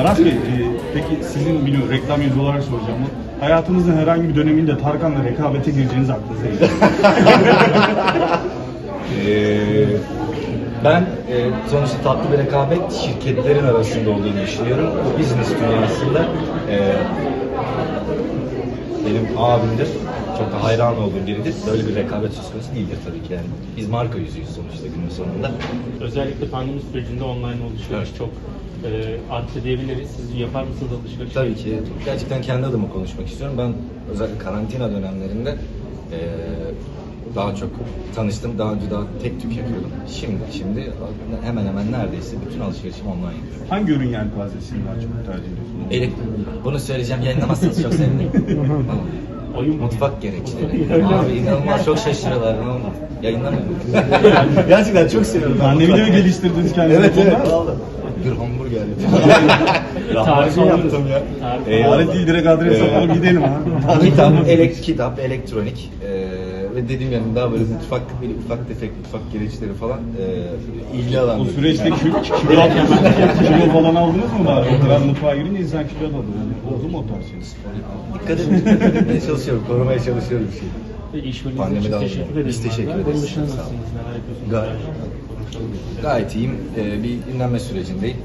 Aras Bey, e, peki sizin biliyorum reklam yüzü olarak soracağım. Bu Hayatınızın herhangi bir döneminde Tarkan'la rekabete gireceğiniz aklınıza geliyor. Ee, ben e, sonuçta tatlı bir rekabet şirketlerin arasında olduğunu düşünüyorum. Bu business dünyasında e, benim abimdir. Çok da hayran olduğum biridir. Böyle bir rekabet söz konusu değildir tabii ki yani. Biz marka yüzüyüz sonuçta günün sonunda. Özellikle pandemi sürecinde online alışveriş Evet. çok e, arttı diyebiliriz. Siz yapar mısınız alışveriş? Tabii ki. Gerçekten kendi adıma konuşmak istiyorum. Ben özellikle karantina dönemlerinde e, daha çok tanıştım. Daha önce daha tek tük yapıyordum. Şimdi şimdi hemen hemen neredeyse bütün alışverişim online yapıyorum. Hangi ürün yelpazesini daha çok tercih ediyorsunuz? Elektrik. Bunu söyleyeceğim. Yayınlamazsanız çok sevinirim. Oyun mu? Mutfak gereçleri. Abi inanılmaz çok şaşırıyorlar. Yayınlamıyorum. Gerçekten çok seviyorum. Pandemide mutfak mi geliştirdiniz kendinizi? Evet evet. vallahi. Bir hamburger yapıyorum. Lahmacun yaptım ya. Alet değil direkt adres Ee, alalım gidelim ha. kitap, elek, kitap, elektronik ee, ve dediğim yani daha böyle mutfak, böyle ufak tefek mutfak gereçleri falan ee, ilgi alan. Bu süreçte kilo, kilo, kilo falan aldınız mı bari? Ben mutfağa girince insan kilo aldı. Yani oldu mu o tarz şey? Dikkat edin, dikkat etmeye çalışıyorum, korumaya çalışıyorum bir şey. Ve işbirliğiniz Pandemide için aldım. teşekkür ederim. Biz teşekkür Bunun ederiz. dışında Sağ olun. nasılsınız? Neler yapıyorsunuz? Gayet-. Gayet iyiyim, ee, bir dinlenme sürecindeyim.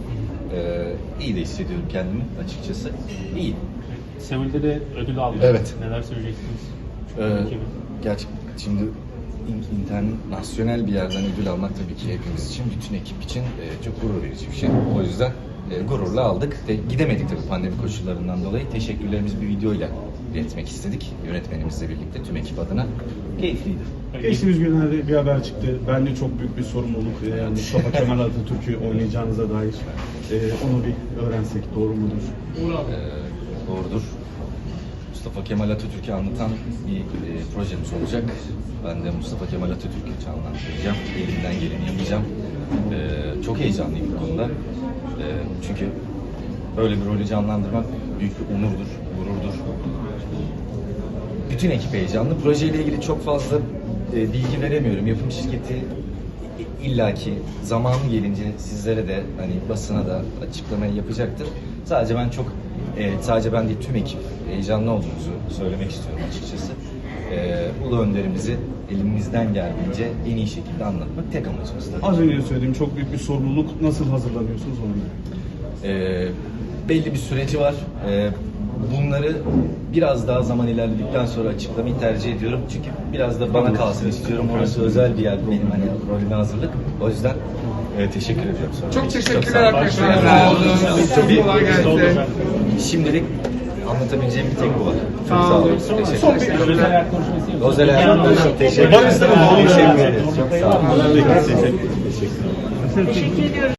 Ee, iyi de hissediyorum kendimi açıkçası. İyi. Seul'de de ödül aldınız. Evet. Neler söyleyeceksiniz? Ee. Gerçek şimdi in- internasyonel bir yerden ödül almak tabii ki hepimiz için, bütün ekip için e, çok gurur verici bir şey. O yüzden e, gururla aldık. Ve gidemedik tabii pandemi koşullarından dolayı. Teşekkürlerimizi bir videoyla iletmek istedik. Yönetmenimizle birlikte tüm ekip adına. Keyifliydi. Geçtiğimiz günlerde bir haber çıktı. Bence çok büyük bir sorumluluk. Ee, Yani Mustafa Kemal Atatürk'ü oynayacağınıza dair. Ee, onu bir öğrensek doğru mudur? Ee, doğrudur. Mustafa Kemal Atatürk'ü anlatan bir e, projemiz olacak. Ben de Mustafa Kemal Atatürk'ü canlandıracağım. Elimden geleni yapacağım. Ee, çok heyecanlıyım bu konuda. Ee, çünkü böyle bir rolü canlandırmak büyük bir onurdur, gururdur. Bütün ekip heyecanlı. Projeyle ilgili çok fazla e, bilgi veremiyorum. Yapım şirketi illaki zamanı gelince sizlere de hani basına da açıklamayı yapacaktır. Sadece ben çok e, sadece ben değil tüm ekip heyecanlı olduğumuzu söylemek istiyorum açıkçası. E, Ulu önderimizi elimizden geldiğince en iyi şekilde anlatmak tek amacımız tabii. Az önce söylediğim çok büyük bir sorumluluk. Nasıl hazırlanıyorsunuz ona göre? Ee, belli bir süreci var. Ee, bunları biraz daha zaman ilerledikten sonra açıklamayı tercih ediyorum. Çünkü biraz da bana kalsın istiyorum. Orası özel bir yer benim hani rolüme hazırlık. O yüzden e, teşekkür ediyorum. Sonra. Çok teşekkürler arkadaşlar. Sağ olun. Çok kolay gelsin. Şimdilik anlatabileceğim bir tek bu var. Çok Sağ olun. Son- ederim. bir- Özel hayat konuşması. Özel hayat teşekkür ederim. Teşekkür. Çok sağ olun. Teşekkür ederim. Teşekkür ediyoruz.